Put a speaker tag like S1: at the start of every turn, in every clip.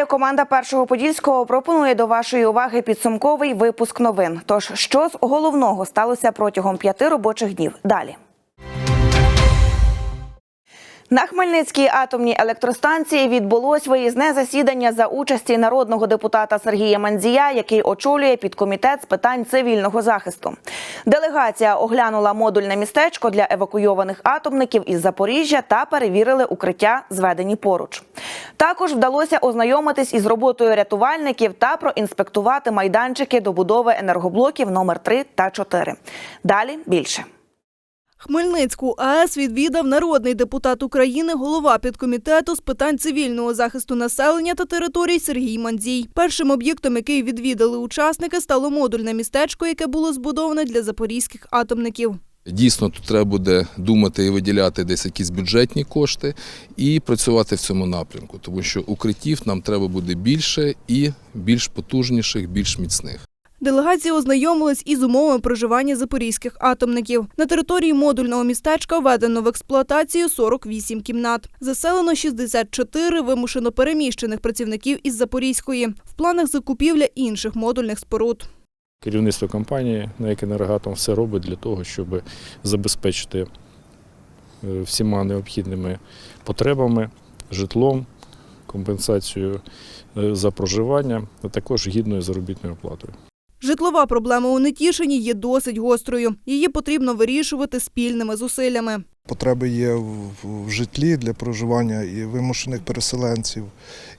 S1: Вітаю, команда першого подільського пропонує до вашої уваги підсумковий випуск новин. Тож, що з головного сталося протягом п'яти робочих днів? Далі. На Хмельницькій атомній електростанції відбулось виїзне засідання за участі народного депутата Сергія Мандзія, який очолює підкомітет з питань цивільного захисту. Делегація оглянула модульне містечко для евакуйованих атомників із Запоріжжя та перевірили укриття, зведені поруч. Також вдалося ознайомитись із роботою рятувальників та проінспектувати майданчики добудови енергоблоків номер 3 та 4. Далі більше.
S2: Хмельницьку АЕС відвідав народний депутат України, голова підкомітету з питань цивільного захисту населення та територій Сергій Мандзій. Першим об'єктом, який відвідали учасники, стало модульне містечко, яке було збудоване для запорізьких атомників.
S3: Дійсно, тут треба буде думати і виділяти десь якісь бюджетні кошти і працювати в цьому напрямку, тому що укриттів нам треба буде більше і більш потужніших, більш міцних.
S2: Делегація ознайомилась із умовами проживання запорізьких атомників. На території модульного містечка введено в експлуатацію 48 кімнат. Заселено 64 вимушено переміщених працівників із Запорізької. В планах закупівля інших модульних споруд.
S4: Керівництво компанії «НЕК «Енергоатом» все робить для того, щоб забезпечити е, всіма необхідними потребами, житлом, компенсацією е, за проживання, а також гідною заробітною платою.
S2: Житлова проблема у Нетішині є досить гострою. Її потрібно вирішувати спільними зусиллями.
S5: Потреби є в, житлі для проживання і вимушених переселенців,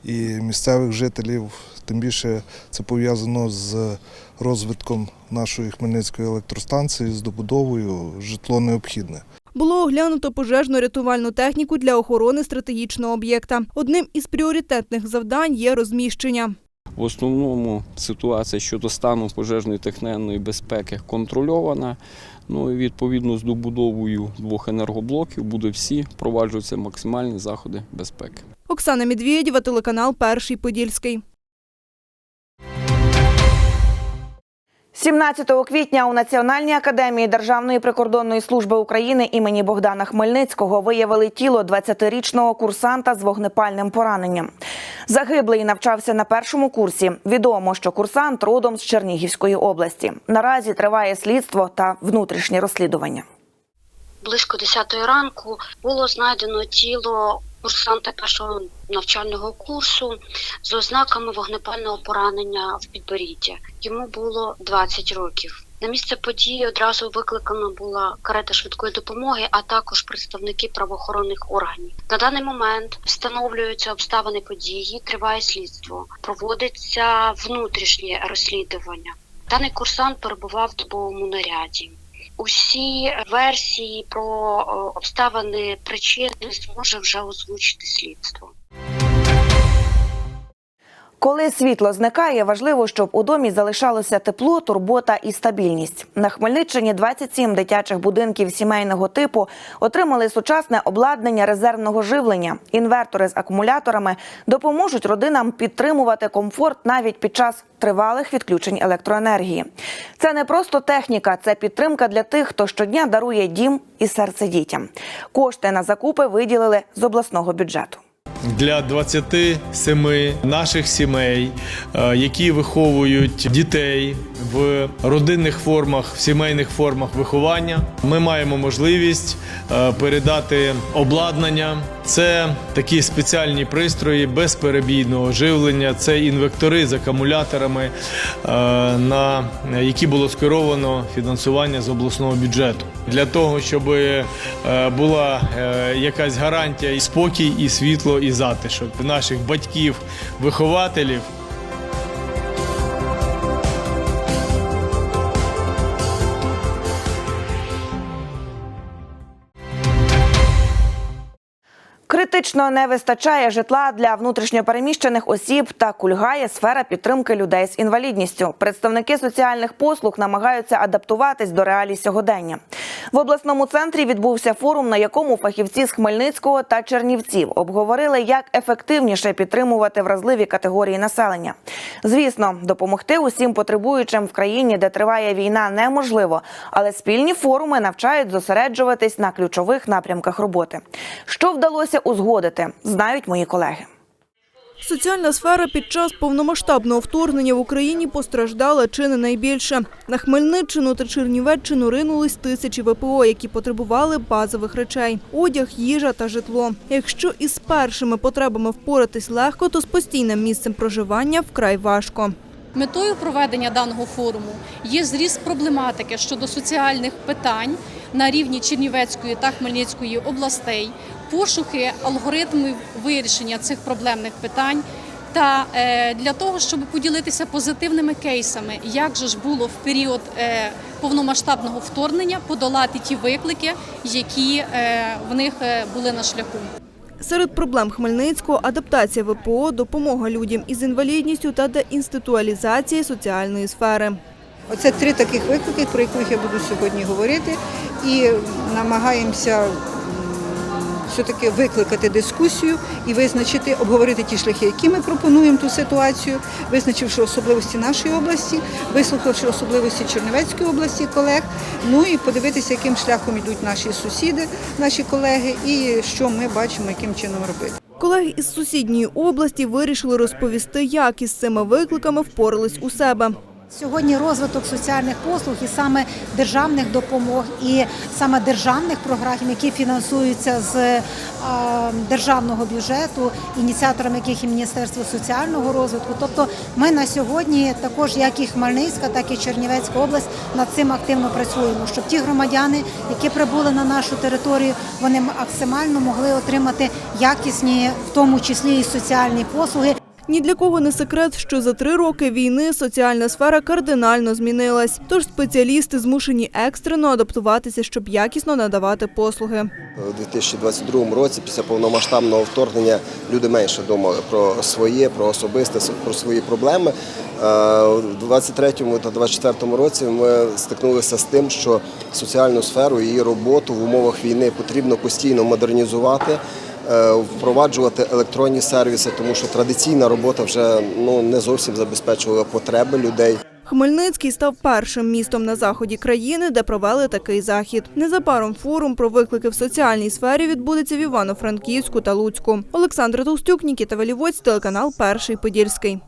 S5: і місцевих жителів. Тим більше це пов'язано з розвитком нашої Хмельницької електростанції, з добудовою житло необхідне.
S2: Було оглянуто пожежно-рятувальну техніку для охорони стратегічного об'єкта. Одним із пріоритетних завдань є розміщення.
S6: В основному ситуація щодо стану пожежної техненної безпеки контрольована. Ну і відповідно з добудовою двох енергоблоків буде всі проваджуються максимальні заходи безпеки.
S2: Оксана Медведєва, телеканал Перший Подільський.
S1: 17 квітня у Національній академії Державної прикордонної служби України імені Богдана Хмельницького виявили тіло 20-річного курсанта з вогнепальним пораненням. Загиблий навчався на першому курсі. Відомо, що курсант родом з Чернігівської області. Наразі триває слідство та внутрішнє розслідування.
S7: Близько 10 ранку було знайдено тіло курсанта першого навчального курсу з ознаками вогнепального поранення в підборіддя. Йому було 20 років. На місце події одразу викликана була карета швидкої допомоги, а також представники правоохоронних органів. На даний момент встановлюються обставини події, триває слідство, проводиться внутрішнє розслідування. Даний курсант перебував в добовому наряді. Усі версії про обставини причин зможе вже озвучити слідство.
S1: Коли світло зникає, важливо, щоб у домі залишалося тепло, турбота і стабільність. На Хмельниччині 27 дитячих будинків сімейного типу отримали сучасне обладнання резервного живлення. Інвертори з акумуляторами допоможуть родинам підтримувати комфорт навіть під час тривалих відключень електроенергії. Це не просто техніка, це підтримка для тих, хто щодня дарує дім і серце дітям. Кошти на закупи виділили з обласного бюджету.
S8: Для 27 наших сімей, е, які виховують дітей в родинних формах, в сімейних формах виховання. Ми маємо можливість е, передати обладнання. Це такі спеціальні пристрої безперебійного живлення, це інвектори з акумуляторами, е, на які було скеровано фінансування з обласного бюджету для того, щоб була е, якась гарантія і спокій, і світло, і затишок наших батьків, вихователів.
S1: Критично не вистачає житла для внутрішньопереміщених осіб та кульгає сфера підтримки людей з інвалідністю. Представники соціальних послуг намагаються адаптуватись до реалій сьогодення. В обласному центрі відбувся форум, на якому фахівці з Хмельницького та Чернівців обговорили, як ефективніше підтримувати вразливі категорії населення. Звісно, допомогти усім потребуючим в країні, де триває війна, неможливо, але спільні форуми навчають зосереджуватись на ключових напрямках роботи. Що вдалося узгодити, знають мої колеги.
S2: Соціальна сфера під час повномасштабного вторгнення в Україні постраждала чи не найбільше. На Хмельниччину та Чернівеччину ринулись тисячі ВПО, які потребували базових речей – одяг, їжа та житло. Якщо із першими потребами впоратись легко, то з постійним місцем проживання вкрай важко.
S9: Метою проведення даного форуму є зріст проблематики щодо соціальних питань на рівні Чернівецької та Хмельницької областей, пошуки алгоритмів вирішення цих проблемних питань. Та е, для того, щоб поділитися позитивними кейсами, як же ж було в період е, повномасштабного вторгнення подолати ті виклики, які е, в них е, були на шляху.
S2: Серед проблем Хмельницького – адаптація ВПО, допомога людям із інвалідністю та деінституалізація соціальної сфери.
S10: Оце три таких виклики, про яких я буду сьогодні говорити, і намагаємося все-таки викликати дискусію і визначити, обговорити ті шляхи, які ми пропонуємо ту ситуацію, визначивши особливості нашої області, вислухавши особливості Чернівецької області колег, ну і подивитися, яким шляхом йдуть наші сусіди, наші колеги, і що ми бачимо, яким чином робити.
S2: Колеги із сусідньої області вирішили розповісти, як із цими викликами впорались у себе.
S11: Сьогодні розвиток соціальних послуг і саме державних допомог, і саме державних програм, які фінансуються з е, державного бюджету, ініціатором яких є Міністерство соціального розвитку. Тобто, ми на сьогодні, також як і Хмельницька, так і Чернівецька область, над цим активно працюємо, щоб ті громадяни, які прибули на нашу територію, вони максимально могли отримати якісні, в тому числі і соціальні послуги.
S2: Ні для кого не секрет, що за три роки війни соціальна сфера кардинально змінилась. Тож спеціалісти змушені екстрено адаптуватися, щоб якісно надавати послуги.
S12: У 2022 році, після повномасштабного вторгнення, люди менше думали про своє, про особисте, про свої проблеми. Е, У 2023 та 2024 році ми стикнулися з тим, що соціальну сферу її роботу в умовах війни потрібно постійно модернізувати. Е, Впроваджувати електронні сервіси, тому що традиційна робота вже ну не зовсім забезпечувала потреби людей.
S2: Хмельницький став першим містом на заході країни, де провели такий захід. Незабаром форум про виклики в соціальній сфері відбудеться в Івано-Франківську та Луцьку. Олександр Толстюк, Нікіта Валівоць, телеканал Перший Подільський.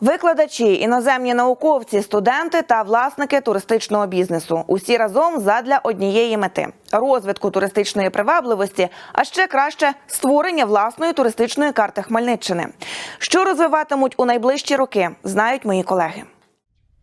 S1: Викладачі, іноземні науковці, студенти та власники туристичного бізнесу усі разом задля однієї мети розвитку туристичної привабливості, а ще краще створення власної туристичної карти Хмельниччини. Що розвиватимуть у найближчі роки, знають мої колеги.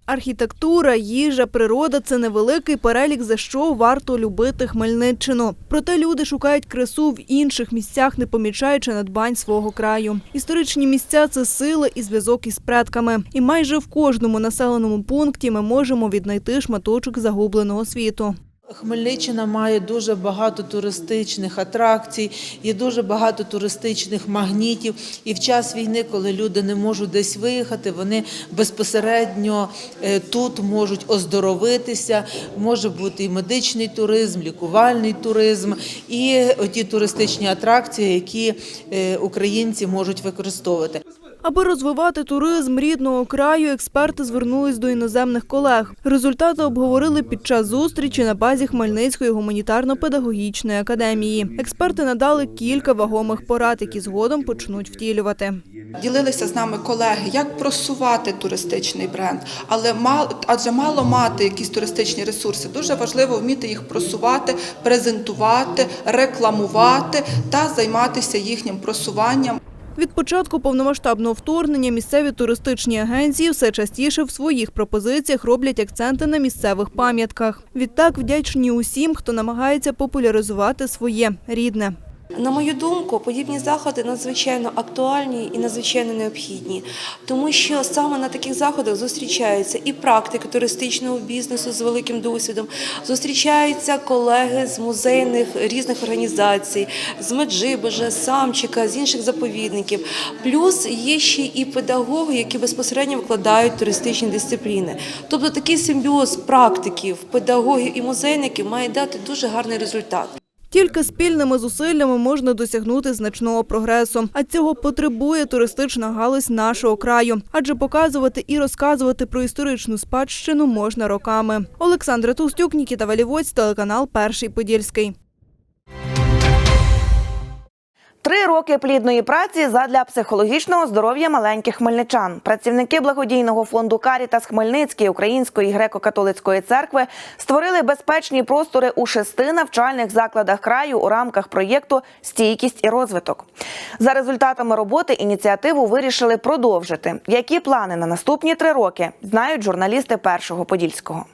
S2: Архітектура, їжа, природа це невеликий перелік, за що варто любити Хмельниччину. Проте люди шукають красу в інших місцях, не помічаючи надбань свого краю. Історичні місця це сила і зв'язок із предками. І майже в кожному населеному пункті ми можемо віднайти шматочок загубленого світу.
S13: Хмельниччина має дуже багато туристичних атракцій, є дуже багато туристичних магнітів. І в час війни, коли люди не можуть десь виїхати, вони безпосередньо е, тут можуть оздоровитися. Може бути і медичний туризм, лікувальний туризм, і ті туристичні атракції, які е, українці можуть використовувати.
S2: Аби розвивати туризм рідного краю, експерти звернулись до іноземних колег. Результати обговорили під час зустрічі на базі Хмельницької гуманітарно-педагогічної академії. Експерти надали кілька вагомих порад, які згодом почнуть втілювати.
S14: Ділилися з нами колеги, як просувати туристичний бренд, але адже мало мати якісь туристичні ресурси. Дуже важливо вміти їх просувати, презентувати, рекламувати та займатися їхнім просуванням.
S2: Від початку повномасштабного вторгнення місцеві туристичні агенції все частіше в своїх пропозиціях роблять акценти на місцевих пам'ятках. Відтак вдячні усім, хто намагається популяризувати своє рідне.
S15: На мою думку, подібні заходи надзвичайно актуальні і надзвичайно необхідні, тому що саме на таких заходах зустрічаються і практики туристичного бізнесу з великим досвідом, зустрічаються колеги з музейних різних організацій, з Меджибожа, з Самчика, з інших заповідників. Плюс є ще і педагоги, які безпосередньо викладають туристичні дисципліни. Тобто такий симбіоз практиків, педагогів і музейників має дати дуже гарний результат.
S2: Тільки спільними зусиллями можна досягнути значного прогресу. А цього потребує туристична галузь нашого краю, адже показувати і розказувати про історичну спадщину можна роками. Олександра Толстюк, Нікіта Валівоць, телеканал Перший Подільський.
S1: Три роки плідної праці задля психологічного здоров'я маленьких хмельничан. Працівники благодійного фонду Карітас Хмельницький Української греко-католицької церкви створили безпечні простори у шести навчальних закладах краю у рамках проєкту Стійкість і розвиток. За результатами роботи ініціативу вирішили продовжити. Які плани на наступні три роки знають журналісти першого подільського.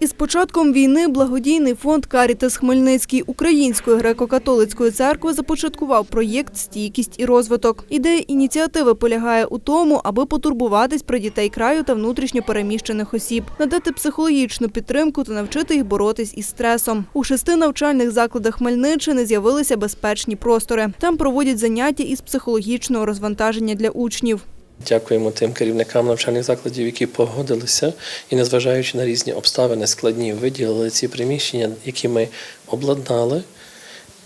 S2: Із початком війни благодійний фонд Карітас Хмельницький Української греко-католицької церкви започаткував проєкт Стійкість і розвиток. Ідея ініціативи полягає у тому, аби потурбуватись про дітей краю та внутрішньо переміщених осіб, надати психологічну підтримку та навчити їх боротись із стресом. У шести навчальних закладах Хмельниччини з'явилися безпечні простори. Там проводять заняття із психологічного розвантаження для учнів.
S16: Дякуємо тим керівникам навчальних закладів, які погодилися і, незважаючи на різні обставини складні, виділили ці приміщення, які ми обладнали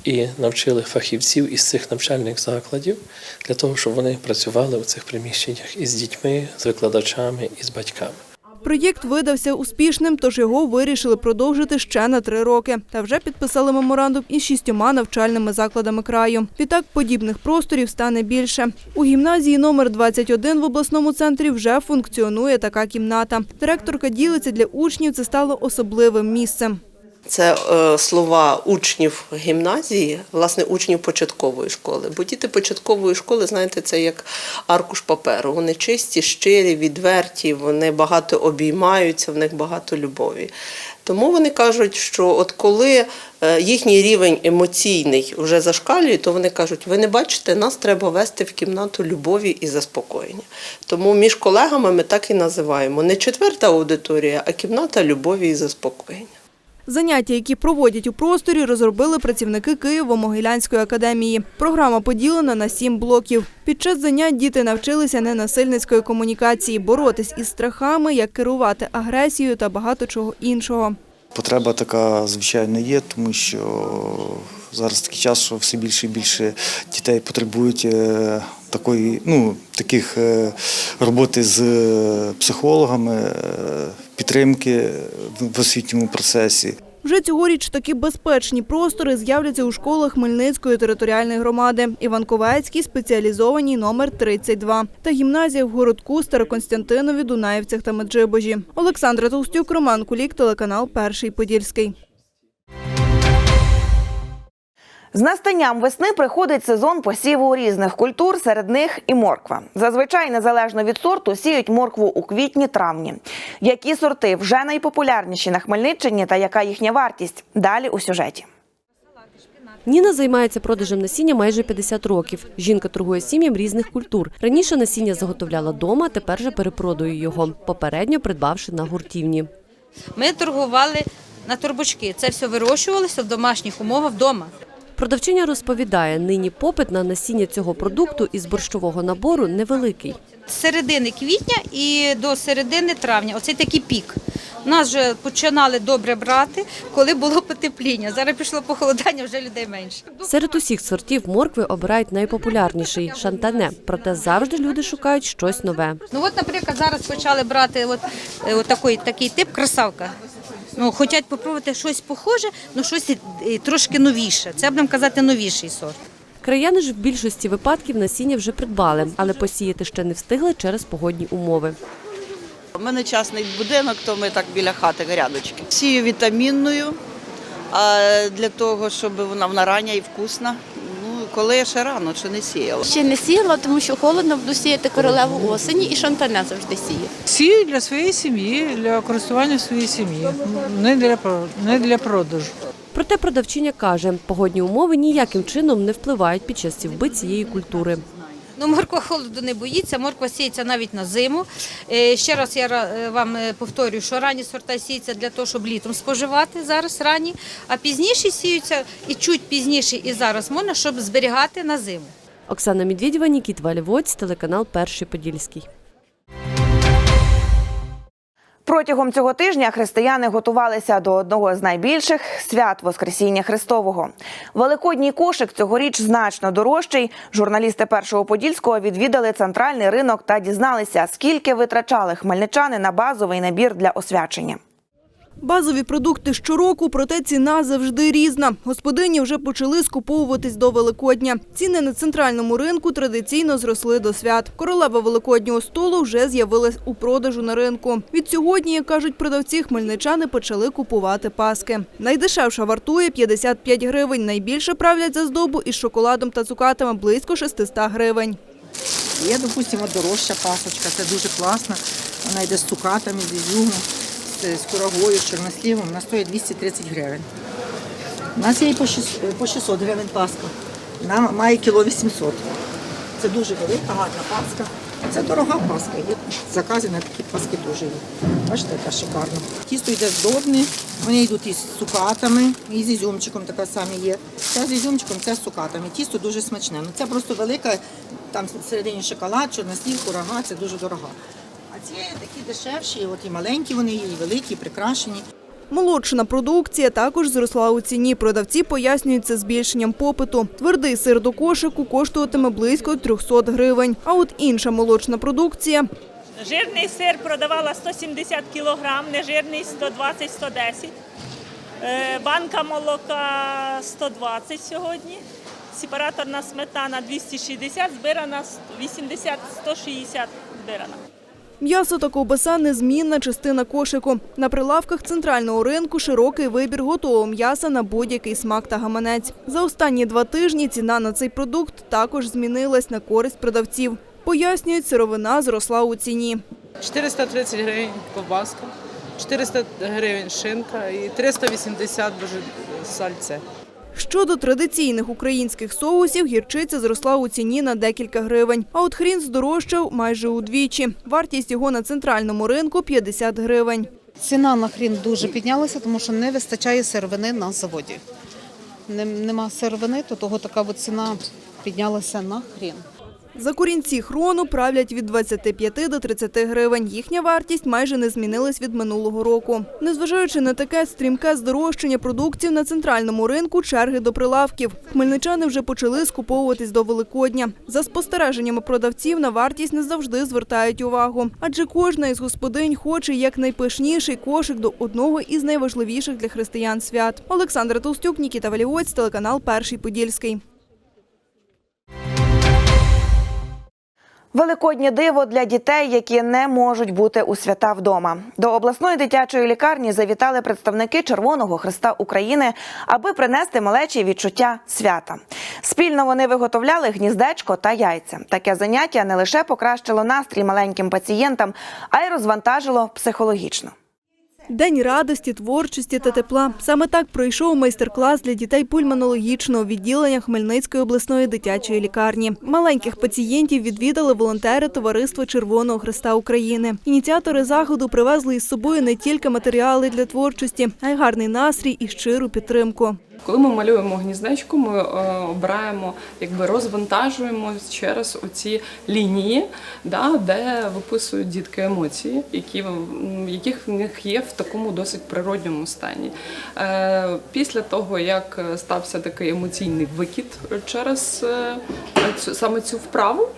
S16: і навчили фахівців із цих навчальних закладів для того, щоб вони працювали у цих приміщеннях із дітьми, з викладачами і з батьками.
S2: Проєкт видався успішним, тож його вирішили продовжити ще на три роки. Та вже підписали меморандум із шістьома навчальними закладами краю. Відтак подібних просторів стане більше. У гімназії номер 21 в обласному центрі вже функціонує така кімната. Директорка ділиться для учнів це стало особливим місцем.
S17: Це е, слова учнів гімназії, власне, учнів початкової школи. Бо діти початкової школи, знаєте, це як аркуш паперу. Вони чисті, щирі, відверті, вони багато обіймаються, в них багато любові. Тому вони кажуть, що от коли е, їхній рівень емоційний вже зашкалює, то вони кажуть, ви не бачите, нас треба вести в кімнату любові і заспокоєння. Тому між колегами ми так і називаємо не четверта аудиторія, а кімната любові і заспокоєння.
S2: Заняття, які проводять у просторі, розробили працівники Києво-Могилянської академії. Програма поділена на сім блоків. Під час занять діти навчилися ненасильницької комунікації, боротись із страхами, як керувати агресією та багато чого іншого.
S18: Потреба така, звичайно, є, тому що зараз такий час, що все більше і більше дітей потребують е, такої, ну, таких е, роботи з е, психологами, е, підтримки в освітньому процесі.
S2: Вже цьогоріч такі безпечні простори з'являться у школах Хмельницької територіальної громади, Іванковецькій спеціалізованій номер 32 та гімназія в городку Староконстянтинові, Дунаївцях та Меджибожі. Олександра Толстюк, Роман Кулік, телеканал Перший Подільський.
S1: З настанням весни приходить сезон посіву різних культур, серед них і морква. Зазвичай, незалежно від сорту, сіють моркву у квітні-травні. Які сорти вже найпопулярніші на Хмельниччині та яка їхня вартість? Далі у сюжеті.
S19: Ніна займається продажем насіння майже 50 років. Жінка торгує сім'ям різних культур. Раніше насіння заготовляла дома, тепер же перепродує його, попередньо придбавши на гуртівні.
S20: Ми торгували на турбочки. Це все вирощувалося в домашніх умовах вдома.
S19: Продавчиня розповідає, нині попит на насіння цього продукту із борщового набору невеликий.
S20: З середини квітня і до середини травня. Оце такий пік. Нас вже починали добре брати, коли було потепління. Зараз пішло похолодання, вже людей менше.
S19: Серед усіх сортів моркви обирають найпопулярніший шантане. Проте завжди люди шукають щось нове.
S20: Ну от, наприклад, зараз почали брати от, е, от такий, такий тип красавка. Ну, хочуть спробувати щось похоже, але щось е, трошки новіше. Це будемо казати новіший сорт.
S19: Краяни ж в більшості випадків насіння вже придбали, але посіяти ще не встигли через погодні умови.
S21: У мене частний будинок, то ми так біля хати грядочки. Сію вітамінною а для того, щоб вона вона рання і вкусна. Коли я ще рано, чи не сіяла.
S22: Ще не сіяла, тому що холодно, буду сіяти королеву осені і шантана завжди сію.
S23: Сію для своєї сім'ї, для користування своєї сім'ї, не для, про- не для продажу.
S19: Проте продавчиня каже, погодні умови ніяким чином не впливають під час сівби цієї культури.
S20: Ну, морква холоду не боїться, морква сіється навіть на зиму. Е, Ще раз я е, вам е, повторюю, що ранні сорта сіються для того, щоб літом споживати зараз ранні, а пізніше сіються і чуть пізніше і зараз можна, щоб зберігати на зиму.
S19: Оксана Медведєва, Нікіт Вальвоць, телеканал Перший Подільський.
S1: Протягом цього тижня християни готувалися до одного з найбільших свят Воскресіння Христового. Великодній кошик цьогоріч значно дорожчий. Журналісти першого подільського відвідали центральний ринок та дізналися, скільки витрачали хмельничани на базовий набір для освячення.
S2: Базові продукти щороку, проте ціна завжди різна. Господині вже почали скуповуватись до Великодня. Ціни на центральному ринку традиційно зросли до свят. Королева великоднього столу вже з'явилась у продажу на ринку. Від сьогодні, як кажуть продавці, хмельничани почали купувати паски. Найдешевша вартує 55 гривень. Найбільше правлять за здобу із шоколадом та цукатами близько 600 гривень.
S24: Є, допустимо, дорожча пасочка, це дуже класно. Вона йде з цукатами, з ізюмом, з з курагою, з чорнослівом. Вона стоїть 230 гривень. У нас є і по 600 гривень паска. Вона має кіло 800. Це дуже велика, гарна паска. Це дорога паска. Є закази на такі паски дуже є. Бачите, яка шикарна. Тісто йде здобне, вони йдуть із цукатами, і з ізюмчиком таке саме є. Це з ізюмчиком, це з цукатами. Тісто дуже смачне. Ну, це просто велика, там всередині шоколад, чорнослів, курага, це дуже дорога. Ці такі дешевші, от і маленькі вони є, і великі, і прикрашені.
S2: Молочна продукція також зросла у ціні. Продавці пояснюють це збільшенням попиту. Твердий сир до кошику коштуватиме близько 300 гривень. А от інша молочна продукція
S25: Жирний сир продавала 170 кг, нежирний 120-110. Е, Банка молока 120 сьогодні. Сепараторна сметана 260, збирана 80-160 збирана.
S2: М'ясо та ковбаса незмінна частина кошику. На прилавках центрального ринку широкий вибір готового м'яса на будь-який смак та гаманець. За останні два тижні ціна на цей продукт також змінилась на користь продавців. Пояснюють, сировина зросла у ціні.
S23: 430 гривень ковбаска, 400 гривень шинка і 380 сальце.
S2: Щодо традиційних українських соусів, гірчиця зросла у ціні на декілька гривень. А от хрін здорожчав майже удвічі. Вартість його на центральному ринку 50 гривень.
S26: Ціна на хрін дуже піднялася, тому що не вистачає сировини на заводі. Нем- Нема сировини, то того така ціна піднялася на хрін.
S2: За корінці хрону правлять від 25 до 30 гривень. Їхня вартість майже не змінилась від минулого року. Незважаючи на таке стрімке здорожчання продуктів на центральному ринку, черги до прилавків. Хмельничани вже почали скуповуватись до Великодня. За спостереженнями продавців на вартість не завжди звертають увагу, адже кожна із господинь хоче якнайпишніший кошик до одного із найважливіших для християн свят. Олександра Толстюк, Нікіта Валівоць, телеканал Перший Подільський.
S1: Великоднє диво для дітей, які не можуть бути у свята вдома. До обласної дитячої лікарні завітали представники Червоного Христа України, аби принести малечі відчуття свята. Спільно вони виготовляли гніздечко та яйця. Таке заняття не лише покращило настрій маленьким пацієнтам, а й розвантажило психологічно.
S2: День радості, творчості та тепла. Саме так пройшов майстер-клас для дітей пульмонологічного відділення Хмельницької обласної дитячої лікарні. Маленьких пацієнтів відвідали волонтери Товариства Червоного Христа України. Ініціатори заходу привезли із собою не тільки матеріали для творчості, а й гарний настрій і щиру підтримку.
S27: Коли ми малюємо гніздечко, ми е, обираємо, якби розвантажуємо через оці лінії, да, де виписують дітки емоції, які, яких в них є в такому досить природньому стані. Е, Після того, як стався такий емоційний викид через е, саме цю вправу,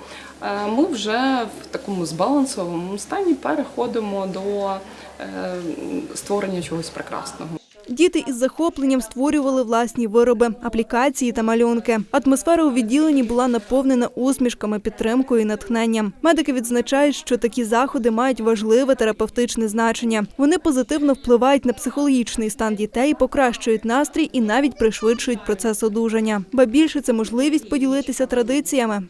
S27: ми вже в такому збалансованому стані переходимо до створення чогось прекрасного.
S2: Діти із захопленням створювали власні вироби, аплікації та малюнки. Атмосфера у відділенні була наповнена усмішками, підтримкою і натхненням. Медики відзначають, що такі заходи мають важливе терапевтичне значення. Вони позитивно впливають на психологічний стан дітей, покращують настрій і навіть пришвидшують процес одужання. Ба більше це можливість поділитися традиціями.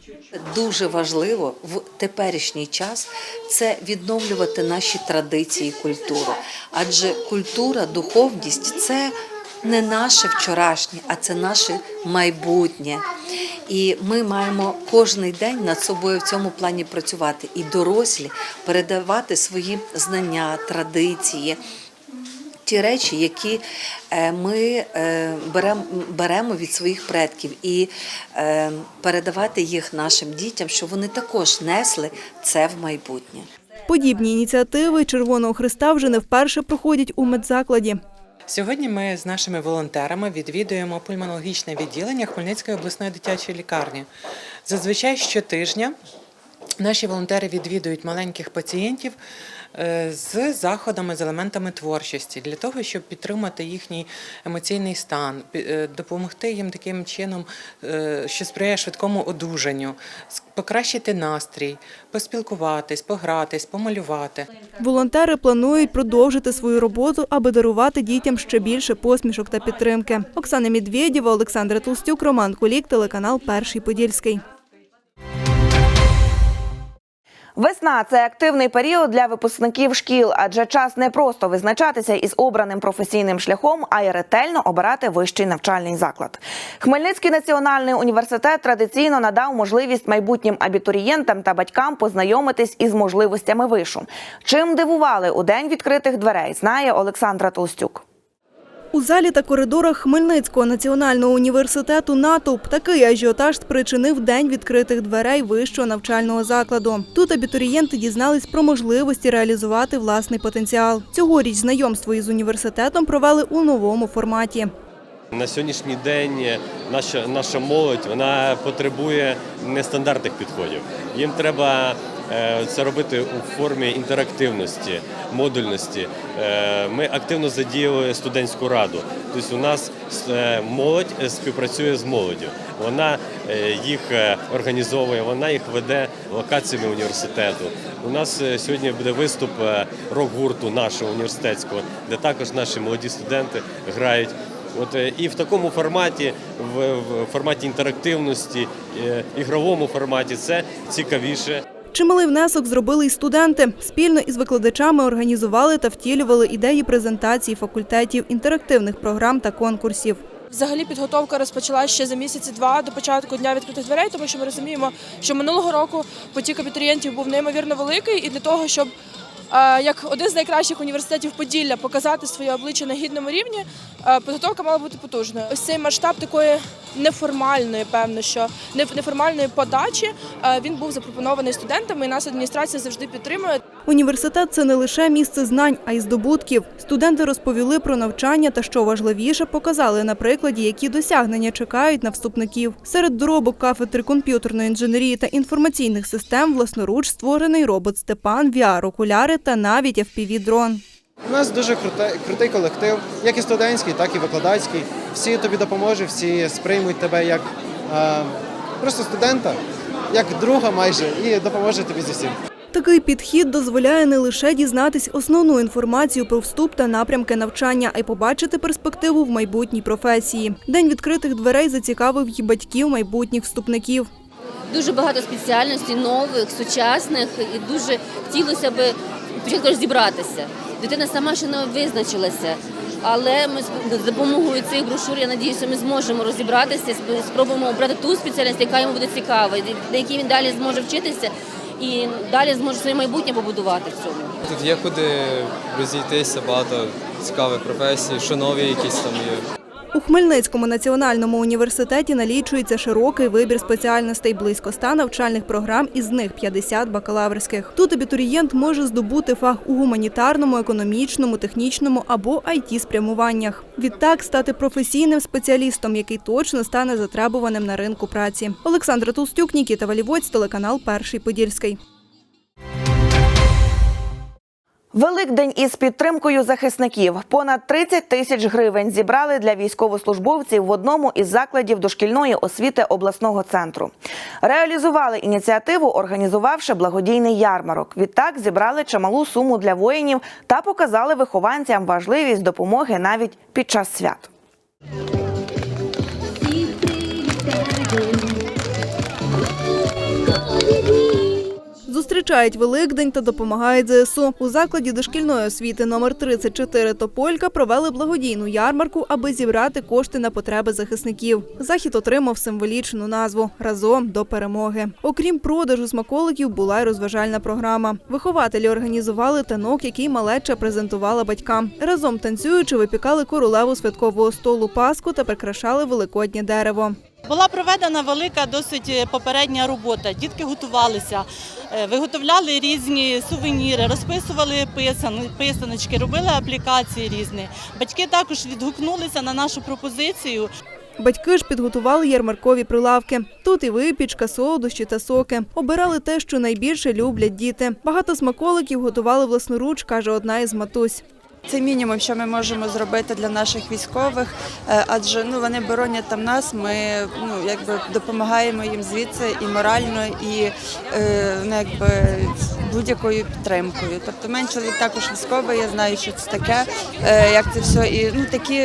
S28: Дуже важливо в теперішній час це відновлювати наші традиції, культуру. Адже культура, духовність це не наше вчорашнє, а це наше майбутнє. І ми маємо кожний день над собою в цьому плані працювати і дорослі передавати свої знання, традиції. Ті речі, які е, ми е, беремо від своїх предків, і е, передавати їх нашим дітям, щоб вони також несли це в майбутнє.
S2: Подібні ініціативи Червоного Христа вже не вперше проходять у медзакладі.
S29: Сьогодні ми з нашими волонтерами відвідуємо пульмонологічне відділення Хмельницької обласної дитячої лікарні. Зазвичай щотижня наші волонтери відвідують маленьких пацієнтів з заходами, з елементами творчості, для того, щоб підтримати їхній емоційний стан, е, допомогти їм таким чином, е, що сприяє швидкому одужанню, покращити настрій, поспілкуватись, погратись, помалювати.
S2: Волонтери планують продовжити свою роботу, аби дарувати дітям ще більше посмішок та підтримки. Оксана Медведєва, Олександра Толстюк, Роман Кулік, телеканал Перший Подільський.
S1: Весна це активний період для випускників шкіл, адже час не просто визначатися із обраним професійним шляхом, а й ретельно обирати вищий навчальний заклад. Хмельницький національний університет традиційно надав можливість майбутнім абітурієнтам та батькам познайомитись із можливостями вишу. Чим дивували у день відкритих дверей, знає Олександра Толстюк.
S2: У залі та коридорах Хмельницького національного університету натовп такий ажіотаж спричинив день відкритих дверей вищого навчального закладу. Тут абітурієнти дізнались про можливості реалізувати власний потенціал. Цьогоріч знайомство із університетом провели у новому форматі.
S30: На сьогоднішній день наша, наша молодь вона потребує нестандартних підходів. Їм треба це робити у формі інтерактивності, модульності. Е, Ми активно задіяли студентську раду. Тобто у нас е, молодь е, співпрацює з молоддю. Вона е, їх е, організовує, вона їх веде локаціями університету. У нас е, сьогодні буде виступ е, рок-гурту нашого університетського, де також наші молоді студенти грають. От е, і в такому форматі, в, форматі інтерактивності, е, ігровому форматі це цікавіше.
S2: Чималий внесок зробили й студенти. Спільно із викладачами організували та втілювали ідеї презентації факультетів, інтерактивних програм та конкурсів.
S31: Взагалі підготовка розпочалася ще за місяці два до початку дня відкритих дверей, тому що ми розуміємо, що минулого року потік абітурієнтів був неймовірно великий, і для того, щоб як один з найкращих університетів Поділля показати своє обличчя на гідному рівні, е, підготовка мала бути потужною. Ось цей масштаб такої неформальної, певно, що неф- неформальної подачі е, він був запропонований студентами, і нас адміністрація завжди підтримує.
S2: Університет це не лише місце знань, а й здобутків. Студенти розповіли про навчання та, що важливіше, показали на прикладі, які досягнення чекають на вступників. Серед доробок кафедри комп'ютерної інженерії та інформаційних систем власноруч створений робот Степан, VR-окуляри та навіть FPV-дрон.
S32: У нас дуже крутий, крутий колектив, як і студентський, так і викладацький. Всі тобі допоможуть, всі сприймуть тебе як е, просто студента, як друга майже, і допоможуть тобі зі всім.
S2: Такий підхід дозволяє не лише дізнатись основну інформацію про вступ та напрямки навчання, а й побачити перспективу в майбутній професії. День відкритих дверей зацікавив і батьків майбутніх вступників.
S33: Дуже багато спеціальностей нових, сучасних, і дуже хотілося б спочатку розібратися. Дитина сама ще не визначилася. Але ми з допомогою цих брошур, я надіюся, ми зможемо розібратися, спробуємо обрати ту спеціальність, яка йому буде цікава, на якій він далі зможе вчитися і далі зможе своє майбутнє побудувати в цьому.
S34: Тут є куди розійтися, багато цікавих професій, що нові якісь там є.
S2: У Хмельницькому національному університеті налічується широкий вибір спеціальностей близько 100 навчальних програм, із них 50 бакалаврських. Тут абітурієнт може здобути фах у гуманітарному, економічному, технічному або it спрямуваннях. Відтак стати професійним спеціалістом, який точно стане затребуваним на ринку праці. Олександра Толстюк, Нікіта Валівоць, телеканал Перший Подільський.
S1: Великдень із підтримкою захисників. Понад 30 тисяч гривень зібрали для військовослужбовців в одному із закладів дошкільної освіти обласного центру. Реалізували ініціативу, організувавши благодійний ярмарок. Відтак зібрали чималу суму для воїнів та показали вихованцям важливість допомоги навіть під час свят.
S2: Зустрічають Великдень та допомагають ЗСУ. У закладі дошкільної освіти номер 34 Тополька провели благодійну ярмарку, аби зібрати кошти на потреби захисників. Захід отримав символічну назву Разом до перемоги. Окрім продажу смаколиків, була й розважальна програма. Вихователі організували танок, який малеча презентувала батькам. Разом танцюючи, випікали королеву святкового столу Паску та прикрашали великоднє дерево.
S35: Була проведена велика досить е, попередня робота. Дітки готувалися, е, виготовляли різні сувеніри, розписували писаночки, робили аплікації різні. Батьки також відгукнулися на нашу пропозицію.
S2: Батьки ж підготували ярмаркові прилавки. Тут і випічка, солодощі та соки. Обирали те, що найбільше люблять діти. Багато смаколиків готували власноруч, каже одна із матусь.
S36: Це мінімум, що ми можемо зробити для наших військових, е, адже ну вони боронять там нас. Ми ну якби допомагаємо їм звідси і морально, і е, ну, якби будь-якою підтримкою. Тобто, мен чоловік також військовий. Я знаю, що це таке, е, як це все. І ну такі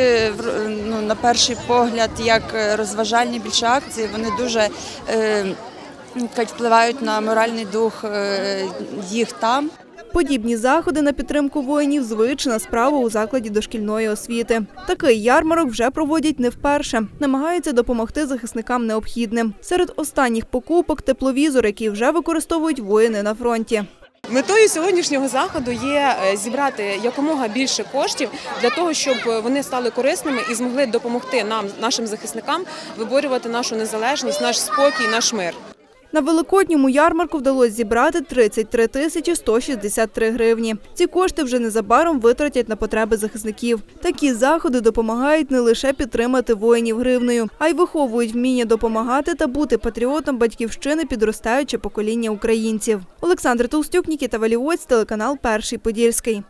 S36: ну на перший погляд, як розважальні більше акції, вони дуже. Впливають на моральний дух їх там.
S2: Подібні заходи на підтримку воїнів звична справа у закладі дошкільної освіти. Такий ярмарок вже проводять не вперше. Намагаються допомогти захисникам необхідним. Серед останніх покупок тепловізор, який вже використовують воїни на фронті.
S37: Метою сьогоднішнього заходу є е, зібрати якомога більше коштів для того, щоб вони стали корисними і змогли допомогти нам, нашим захисникам, виборювати нашу незалежність, наш спокій, наш мир.
S2: На великодньому ярмарку вдалося зібрати 33 тисячі 163 гривні. Ці кошти вже незабаром витратять на потреби захисників. Такі заходи допомагають не лише підтримати воїнів гривнею, а й виховують вміння допомагати та бути патріотом батьківщини підростаюче покоління українців. Олександр Толстюк, Нікіта Валівоць, телеканал Перший Подільський.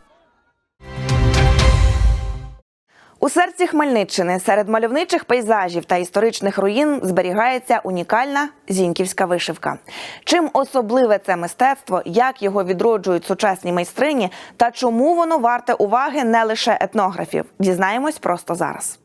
S1: У серці Хмельниччини серед мальовничих пейзажів та історичних руїн зберігається унікальна зіньківська вишивка. Чим особливе це мистецтво, як його відроджують сучасні майстрині та чому воно варте уваги не лише етнографів, дізнаємось просто зараз.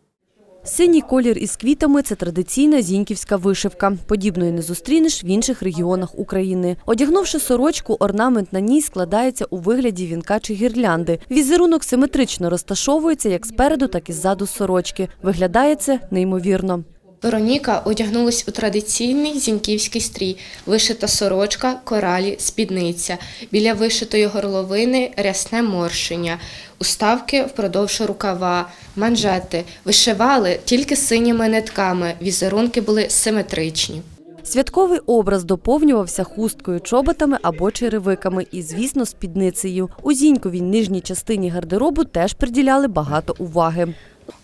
S19: Синій колір із квітами це традиційна зіньківська вишивка. Подібної не зустрінеш в інших регіонах України. Одягнувши сорочку, орнамент на ній складається у вигляді вінка чи гірлянди. Візерунок симетрично розташовується як спереду, так і ззаду сорочки. Виглядає це неймовірно.
S22: Вероніка одягнулась у традиційний зіньківський стрій, вишита сорочка, коралі, спідниця. Біля вишитої горловини рясне морщення, уставки впродовж рукава, манжети. Вишивали тільки синіми нитками, візерунки були симетричні.
S19: Святковий образ доповнювався хусткою, чоботами або черевиками і, звісно, спідницею. У зіньковій нижній частині гардеробу теж приділяли багато уваги.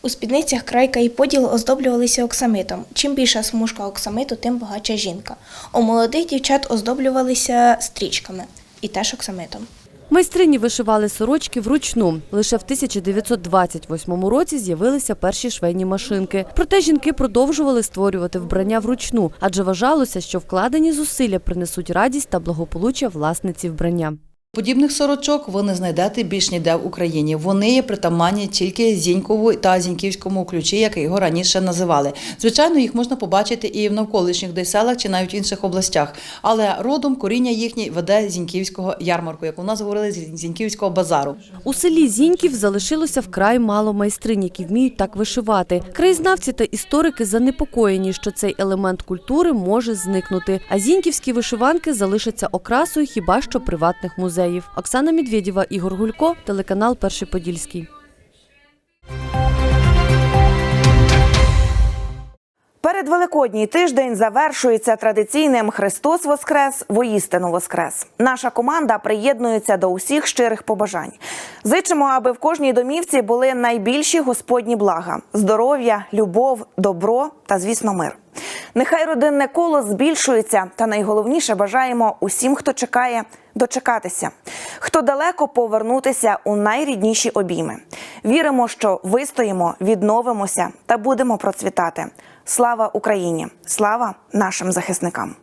S38: У спідницях крайка і поділ оздоблювалися оксамитом. Чим більша смужка оксамиту, тим багатша жінка. У молодих дівчат оздоблювалися стрічками і теж оксамитом.
S19: Майстрині вишивали сорочки вручну. Лише в 1928 році з'явилися перші швейні машинки. Проте жінки продовжували створювати вбрання вручну, адже вважалося, що вкладені зусилля принесуть радість та благополуччя власниці вбрання.
S39: Подібних сорочок ви не знайдете більш ніде в Україні. Вони є притаманні тільки Зінькову та Зіньківському ключі, як його раніше називали. Звичайно, їх можна побачити і в навколишніх десь селах чи навіть в інших областях. Але родом коріння їхнє веде Зіньківського ярмарку, як у нас говорили, з Зіньківського базару.
S19: У селі Зіньків залишилося вкрай мало майстринь, які вміють так вишивати. Краєзнавці та історики занепокоєні, що цей елемент культури може зникнути. А зіньківські вишиванки залишаться окрасою хіба що приватних музеїв. Оксана Медведєва, Ігор Гулько, телеканал Перший Подільський.
S1: Передвеликодній тиждень завершується традиційним Христос Воскрес, воістину Воскрес. Наша команда приєднується до усіх щирих побажань. Зичимо, аби в кожній домівці були найбільші господні блага: здоров'я, любов, добро та, звісно, мир. Нехай родинне коло збільшується, та найголовніше бажаємо усім, хто чекає, дочекатися, хто далеко повернутися у найрідніші обійми. Віримо, що вистоїмо, відновимося та будемо процвітати. Слава Україні! Слава нашим захисникам!